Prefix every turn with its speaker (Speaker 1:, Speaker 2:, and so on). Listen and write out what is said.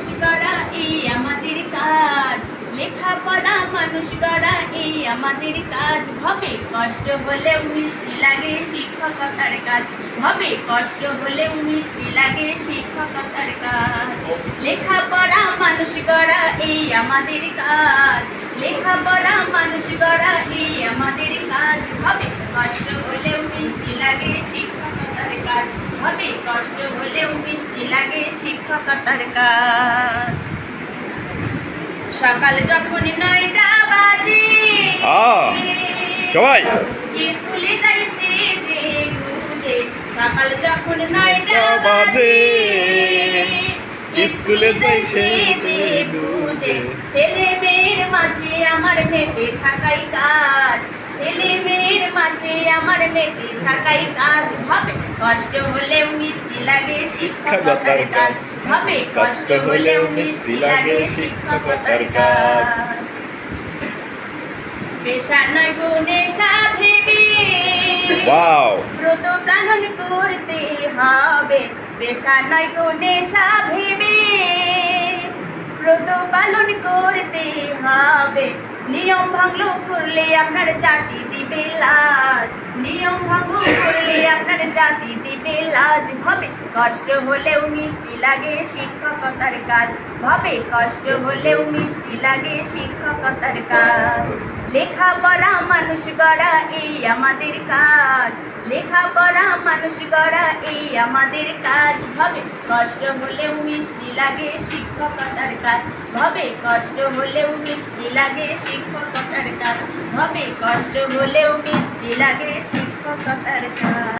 Speaker 1: মানুষ গড়া এই আমাদের কাজ। লেখাপড়া মানুষ গড়া এই আমাদের কাজ। হবে কষ্ট হলেও মিষ্টি লাগে শিক্ষকতার কাজ। হবে কষ্ট হলেও মিষ্টি লাগে শিক্ষকতার কাজ। লেখাপড়া মানুষ গড়া এই আমাদের কাজ। লেখাপড়া মানুষ গড়া এই আমাদের কাজ। হবে কষ্ট হলেও মিষ্টি লাগে শিক্ষকতার কাজ। হবে কষ্ট হলেও মিষ্টি লাগে শিক্ষকতার কাজ। সকাল যখন নয়টা বাজে
Speaker 2: সবাই।
Speaker 1: স্কুলে যাই সেজে গুজে সকাল যখন নয়টা
Speaker 2: বাজে, স্কুলে যাই সেজে গুজে।
Speaker 1: ছেলে মেয়ের মাঝে আমার মেতে থাকাই কাজ। ছেলে মেয়ের মাঝে আমার মেতে থাকাই কাজ হবে কষ্ট হলেও মিষ্টি লাগে শিক্ষকতার কাজ হবে। কষ্ট হলেও মিষ্টি লাগে শিক্ষকতার কাজ। পেশা নয় গুণে
Speaker 2: ওয়াও।
Speaker 1: ব্রত পালন করতে হবে পেশা নয় গুণে ব্রত পালন করতে হবে নিয়ম ভঙ্গ করলে আপনার জাতি দিবে লাজ। নিয়ম ভঙ্গ করলে আপনার জাতি দিবে লাজ হবে কষ্ট হলেও মিষ্টি লাগে শিক্ষকতার কাজ। হবে কষ্ট হলেও মিষ্টি লাগে শিক্ষকতার কাজ। লেখাপড়া মানুষ গড়া, এই আমাদের কাজ। লেখাপড়া মানুষ গড়া, এই আমাদের কাজ। হবে কষ্ট হলেও মিষ্টি লাগে শিক্ষকতার কাজ। হবে কষ্ট হলেও মিষ্টি লাগে শিক্ষকতার কাজ। হবে কষ্ট হলেও মিষ্টি লাগে শিক্ষকতার কাজ।